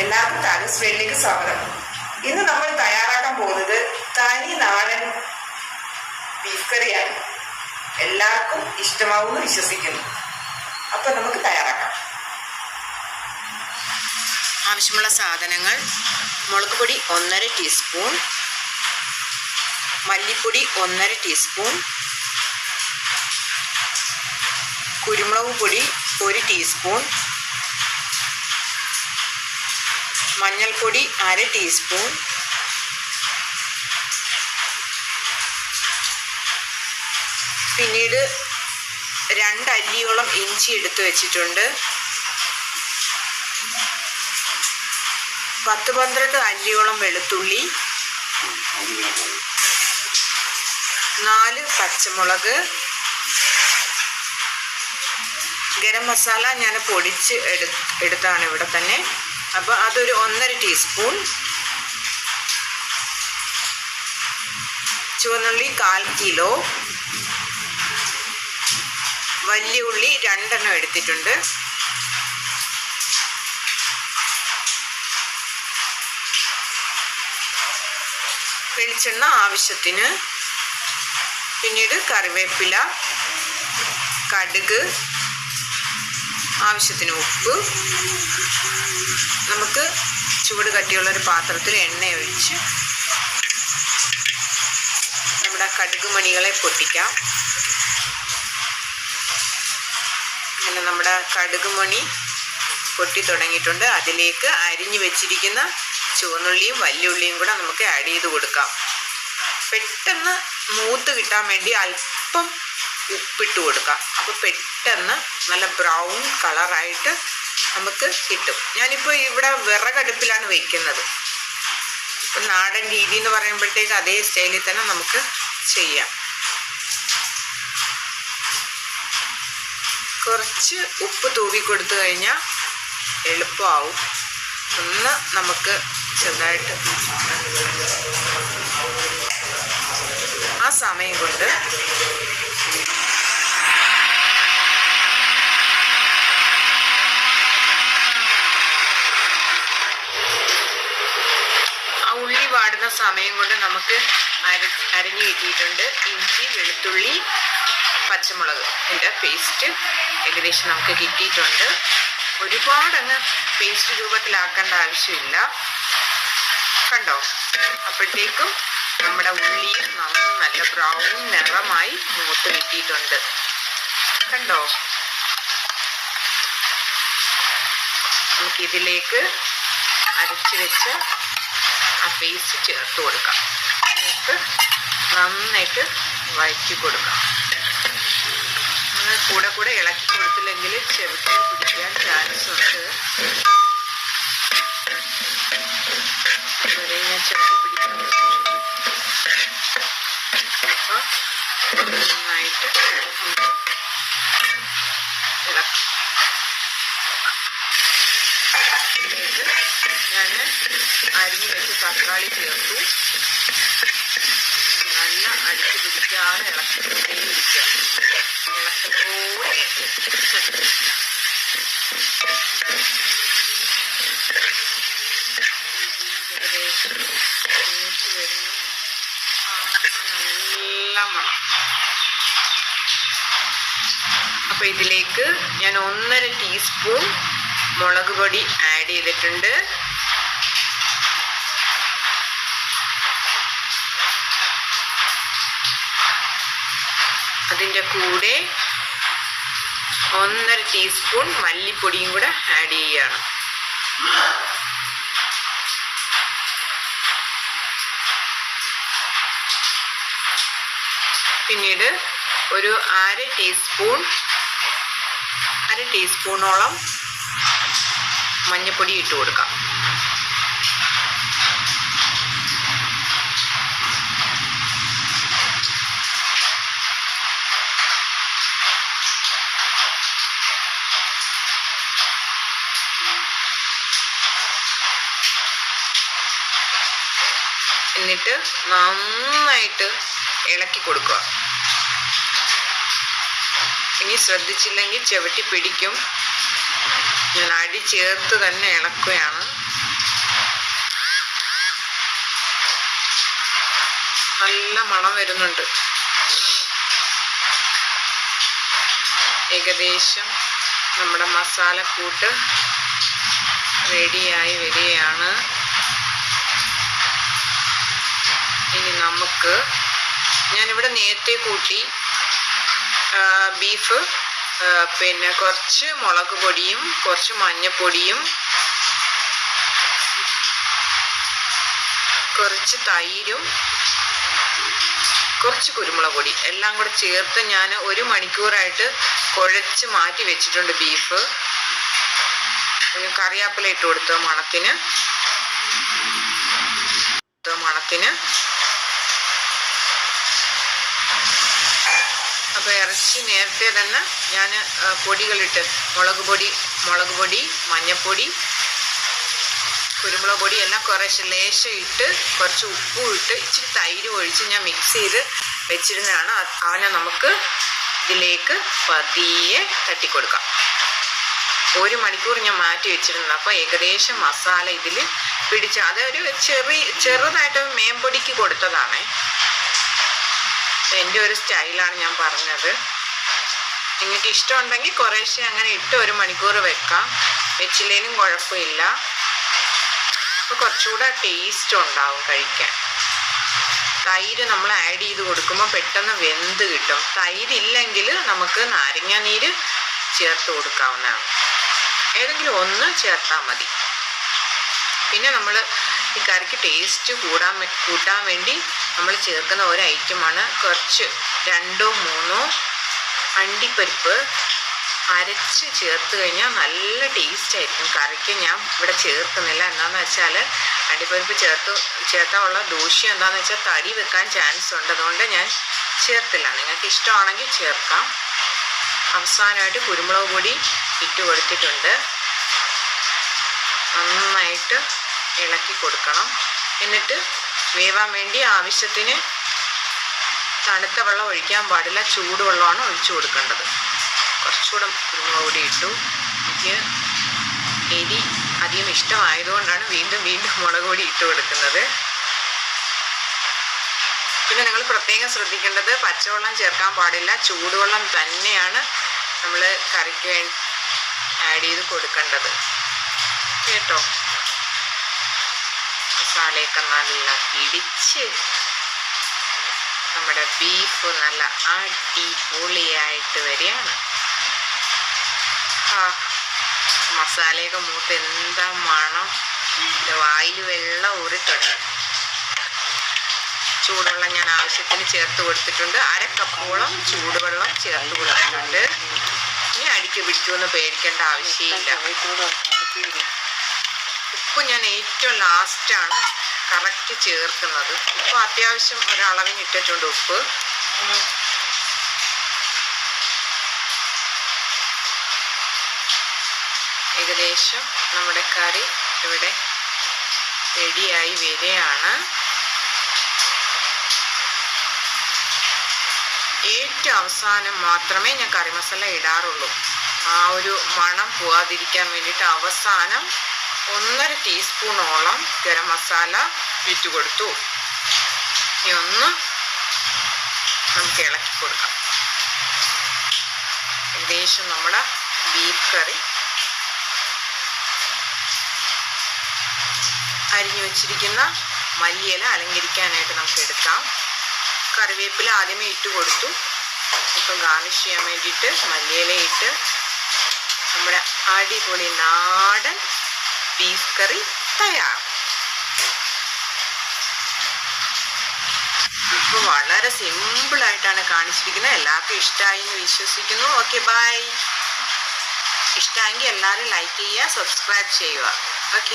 എല്ലാവർക്കും താലൂസ് വേലിലേക്ക് സ്വാഗതം. ഇന്ന് നമ്മൾ തയ്യാറാക്കാൻ പോകുന്നത് തനി നാടൻ ബീഫ് കറിയാണ് എല്ലാവർക്കും ഇഷ്ടമാവുമെന്ന് വിശ്വസിക്കുന്നു. അപ്പൊ നമുക്ക് തയ്യാറാക്കാം. ആവശ്യമുള്ള സാധനങ്ങൾ മുളക് പൊടി ഒന്നര ടീസ്പൂൺ മല്ലിപ്പൊടി ഒന്നര ടീസ്പൂൺ കുരുമുളക് പൊടി ഒരു ടീസ്പൂൺ മഞ്ഞൾപ്പൊടി അര ടീസ്പൂൺ. പിന്നീട് രണ്ടല്ലിയോളം ഇഞ്ചി എടുത്ത് വെച്ചിട്ടുണ്ട്. പത്ത് പന്ത്രണ്ട് അല്ലിയോളം വെളുത്തുള്ളി. നാല് പച്ചമുളക്. ഗരം മസാല ഞാൻ പൊടിച്ച് എടു എടുത്താണ് ഇവിടെ തന്നെ. അപ്പോൾ അതൊരു ഒന്നര ടീസ്പൂൺ ചുവന്നുള്ളി കാൽ കിലോ വലിയ ഉള്ളി രണ്ടെണ്ണം എടുത്തിട്ടുണ്ട്. വെളിച്ചെണ്ണ ആവശ്യത്തിന്. പിന്നീട് കറിവേപ്പില കടുക് ആവശ്യത്തിന് ഉപ്പ്. നമുക്ക് ചൂട് കട്ടിയുള്ള ഒരു പാത്രത്തിൽ എണ്ണ ഒഴിച്ച് നമ്മുടെ കടുക് മണികളെ പൊട്ടിക്കാം. അങ്ങനെ നമ്മുടെ കടുക് മണി പൊട്ടി തുടങ്ങിയിട്ടുണ്ട്. അതിലേക്ക് അരിഞ്ഞു വെച്ചിരിക്കുന്ന ചുവന്നുള്ളിയും വല്യുള്ളിയും കൂടെ നമുക്ക് ആഡ് ചെയ്ത് കൊടുക്കാം. പെട്ടെന്ന് മൂത്ത് കിട്ടാൻ വേണ്ടി അല്പം ഉപ്പിട്ട് കൊടുക്കാം. അപ്പോൾ പെട്ടെന്ന് നല്ല ബ്രൗൺ കളറായിട്ട് നമുക്ക് കിട്ടും. ഞാനിപ്പോൾ ഇവിടെ വിറകടുപ്പിലാണ് വയ്ക്കുന്നത് ഇപ്പം നാടൻ രീതി എന്ന് പറയുമ്പോഴത്തേക്ക് അതേ സ്റ്റൈലിൽ തന്നെ നമുക്ക് ചെയ്യാം. കുറച്ച് ഉപ്പ് തൂവി കൊടുത്തു കഴിഞ്ഞാൽ എളുപ്പമാവും. ഒന്ന് നമുക്ക് ചെറുതായിട്ട് ആ സമയം കൊണ്ട് ആ ഉള്ളി സമയം കൊണ്ട് നമുക്ക് അര അരഞ്ഞു കിട്ടിയിട്ടുണ്ട്. ഇഞ്ചി വെളുത്തുള്ളി പച്ചമുളക് ഇതിന്റെ പേസ്റ്റ് ഏകദേശം നമുക്ക് കിട്ടിയിട്ടുണ്ട്. ഒരുപാടങ്ങ് പേസ്റ്റ് രൂപത്തിലാക്കേണ്ട ആവശ്യമില്ല. കണ്ടോ? അപ്പോഴത്തേക്കും നമ്മുടെ ഉള്ളിയും നന്ന നല്ല ബ്രൗൺ നിറമായി മൂത്ത് കിട്ടിയിട്ടുണ്ട്. കണ്ടോ? നമുക്കിതിലേക്ക് അരച്ചു വെച്ച് ആ പേസ്റ്റ് ചേർത്ത് കൊടുക്കാം. എന്നിട്ട് നന്നായിട്ട് വഴറ്റി കൊടുക്കാം. കൂടെ കൂടെ ഇളക്കി കൊടുത്തില്ലെങ്കിൽ ചെറുക്കി പിടിക്കാൻ ചാൻസ് ഉണ്ട്. ഞാൻ ചെറുക്കി തക്കാളി ചേർത്തു. നല്ല അടിച്ചു പിടിക്കാതെ ആ, നല്ല മണം അപ്പോൾ ഇതിലേക്ക് ഞാൻ ഒന്നര ടീസ്പൂൺ മുളക് പൊടി ആഡ് ചെയ്തിട്ടുണ്ട്. അതിന്റെ കൂടെ ഒന്നര ടീസ്പൂൺ മല്ലിപ്പൊടിയും കൂടെ ആഡ് ചെയ്യണം. പിന്നീട് ഒരു അര ടീസ്പൂൺ അര ടീസ്പൂണോളം മഞ്ഞൾപ്പൊടി ഇട്ട് കൊടുക്കാം. എന്നിട്ട് നന്നായിട്ട് ഇളക്കി കൊടുക്കുക. ഇനി ശ്രദ്ധിച്ചില്ലെങ്കിൽ ചവിട്ടി പിടിക്കും. ഞാൻ അടി ചേർത്ത് തന്നെ ഇളക്കുകയാണ്. നല്ല മണം വരുന്നുണ്ട്. ഏകദേശം നമ്മുടെ മസാല കൂട്ട് റെഡിയായി വരികയാണ്. നമുക്ക് ഞാനിവിടെ നേരത്തെ കൂട്ടി ബീഫ് പിന്നെ കുറച്ച് മുളക് പൊടിയും കുറച്ച് മഞ്ഞപ്പൊടിയും കുറച്ച് തൈരും കുറച്ച് കുരുമുളക് പൊടി എല്ലാം കൂടെ ചേർത്ത് ഞാൻ ഒരു മണിക്കൂറായിട്ട് കുഴച്ച് മാറ്റി വെച്ചിട്ടുണ്ട് ബീഫ് കറിവേപ്പില ഇട്ട് കൊടുത്തോ മണത്തിന്? മണത്തിന്? അപ്പോൾ ഇറച്ചി നേരത്തെ തന്നെ ഞാൻ പൊടികളിട്ട് മുളക് പൊടി മുളക് പൊടി മഞ്ഞൾപ്പൊടി കുരുമുളക് പൊടി എല്ലാം കുറേശ്ശെ ലേശം ഇട്ട് കുറച്ച് ഉപ്പും ഇട്ട് ഇച്ചിരി തൈര് ഒഴിച്ച് ഞാൻ മിക്സ് ചെയ്ത് വെച്ചിരുന്നതാണ്. അവനെ നമുക്ക് ഇതിലേക്ക് പതിയെ തട്ടിക്കൊടുക്കാം. ഒരു മണിക്കൂർ ഞാൻ മാറ്റി വെച്ചിരുന്നത്. അപ്പോൾ ഏകദേശം മസാല ഇതിൽ പിടിച്ച് അതൊരു ചെറിയ ചെറുതായിട്ട് മേമ്പൊടിക്ക് കൊടുത്തതാണ്. എന്റെ ഒരു സ്റ്റൈലാണ് ഞാൻ പറഞ്ഞത്. നിങ്ങൾക്ക് ഇഷ്ടമുണ്ടെങ്കിൽ കുറേശ്ശെ അങ്ങനെ ഇട്ട് ഒരു മണിക്കൂർ വെക്കാം. വെച്ചില്ലേലും കുഴപ്പമില്ല. അപ്പോൾ കുറച്ചുകൂടെ ടേസ്റ്റ് ഉണ്ടാവും കഴിക്കാൻ. തൈര് നമ്മൾ ആഡ് ചെയ്ത് കൊടുക്കുമ്പോൾ പെട്ടെന്ന് വെന്ത് കിട്ടും. തൈര് ഇല്ലെങ്കിൽ നമുക്ക് നാരങ്ങ നീര് ചേർത്ത് കൊടുക്കാവുന്നതാണ്. ഏതെങ്കിലും ഒന്ന് ചേർത്താൽ മതി. പിന്നെ നമ്മൾ ഈ കറിക്ക് ടേസ്റ്റ് കൂടാൻ കൂട്ടാൻ വേണ്ടി നമ്മൾ ചേർക്കുന്ന ഒരു ഐറ്റമാണ് കുറച്ച് രണ്ടോ മൂന്നോ അണ്ടിപ്പരിപ്പ് അരച്ച് ചേർത്ത് കഴിഞ്ഞാൽ നല്ല ടേസ്റ്റ് ആയിരിക്കും. കറിക്ക് ഞാൻ ഇവിടെ ചേർക്കുന്നില്ല. എന്താണെന്ന് വെച്ചാൽ അണ്ടിപ്പരിപ്പ് ചേർത്ത് ചേർത്താൽ ഉള്ള ദൂഷ്യം എന്താണെന്ന് വെച്ചാൽ തടി വെക്കാൻ ചാൻസ് ഉണ്ട്. അതുകൊണ്ട് ഞാൻ ചേർത്തില്ല നിങ്ങൾക്ക് ഇഷ്ടമാണെങ്കിൽ ചേർക്കാം. അവസാനമായിട്ട് കുരുമുളക് പൊടി ഇട്ട് കൊടുത്തിട്ടുണ്ട്. നന്നായിട്ട് ഇളക്കി കൊടുക്കണം. എന്നിട്ട് വേവാൻ വേണ്ടി ആവശ്യത്തിന് തണുത്ത വെള്ളം ഒഴിക്കാൻ പാടില്ല. ചൂടുവെള്ളമാണ് ഒഴിച്ചു കൊടുക്കേണ്ടത്. കുറച്ചുകൂടെ കുരുമുളക് പൊടി ഇട്ടു. എനിക്ക് എരി അധികം ഇഷ്ടമായതുകൊണ്ടാണ് വീണ്ടും വീണ്ടും മുളക് പൊടി ഇട്ട് കൊടുക്കുന്നത്. പിന്നെ നിങ്ങൾ പ്രത്യേകം ശ്രദ്ധിക്കേണ്ടത് പച്ചവെള്ളം ചേർക്കാൻ പാടില്ല. ചൂടുവെള്ളം തന്നെയാണ് നമ്മൾ കറിക്ക് വേണ്ടി ആഡ് ചെയ്ത് കൊടുക്കേണ്ടത്. കേട്ടോ? മസാലയൊക്കെ നല്ല പിടിച്ച് നമ്മുടെ ബീഫ് നല്ല അടിപൊളിയായിട്ട് വരികയാണ്. ആ മസാലയൊക്കെ മൂത്ത് എന്താ മണം? വായിൽ വെള്ളം ഊറി തുടങ്ങി ചൂടുവെള്ളം ഞാൻ ആവശ്യത്തിന് ചേർത്ത് കൊടുത്തിട്ടുണ്ട്. അരക്കപ്പോളം കപ്പോളം ചൂടുവെള്ളം ചേർത്ത് കൊടുത്തിട്ടുണ്ട്. ഇനി അടിക്ക് പിടിക്കുമെന്ന് പേടിക്കേണ്ട ആവശ്യമില്ല. ഉപ്പ് ഞാൻ ഏറ്റവും ലാസ്റ്റാണ് കറക്റ്റ് ചേർക്കുന്നത്. ഉപ്പ് അത്യാവശ്യം ഒരളവിന് ഇട്ടിട്ടുണ്ട് ഉപ്പ്. ഏകദേശം നമ്മുടെ കറി ഇവിടെ റെഡിയായി വരികയാണ്. ഏറ്റവും അവസാനം മാത്രമേ ഞാൻ കറി മസാല ഇടാറുള്ളൂ. ആ ഒരു മണം പോവാതിരിക്കാൻ വേണ്ടിയിട്ട് അവസാനം ഒന്നര ടീസ്പൂണോളം ഗരം മസാല വിറ്റ് കൊടുത്തു. ഇനി ഒന്ന് നമുക്ക് ഇളക്കി കൊടുക്കാം. ഏകദേശം നമ്മുടെ ബീഫ് കറി അരിഞ്ഞു വെച്ചിരിക്കുന്ന മല്ലിയില അലങ്കരിക്കാനായിട്ട് നമുക്ക് എടുക്കാം. കറിവേപ്പില ആദ്യമേ ഇട്ട് കൊടുത്തു. ഇപ്പം ഗാർണിഷ് ചെയ്യാൻ വേണ്ടിയിട്ട് മല്ലിയില ഇട്ട് നമ്മുടെ അടിപൊളി നാടൻ ബീഫ് കറി തയ്യാർ. ഇപ്പൊ വളരെ സിമ്പിൾ ആയിട്ടാണ് കാണിച്ചിരിക്കുന്നത്. എല്ലാവർക്കും ഇഷ്ടമായി എന്ന് വിശ്വസിക്കുന്നു. ഓക്കെ ബൈ ഇഷ്ടമെങ്കിൽ എല്ലാവരും ലൈക്ക് ചെയ്യുക സബ്സ്ക്രൈബ് ചെയ്യുക. ഓക്കെ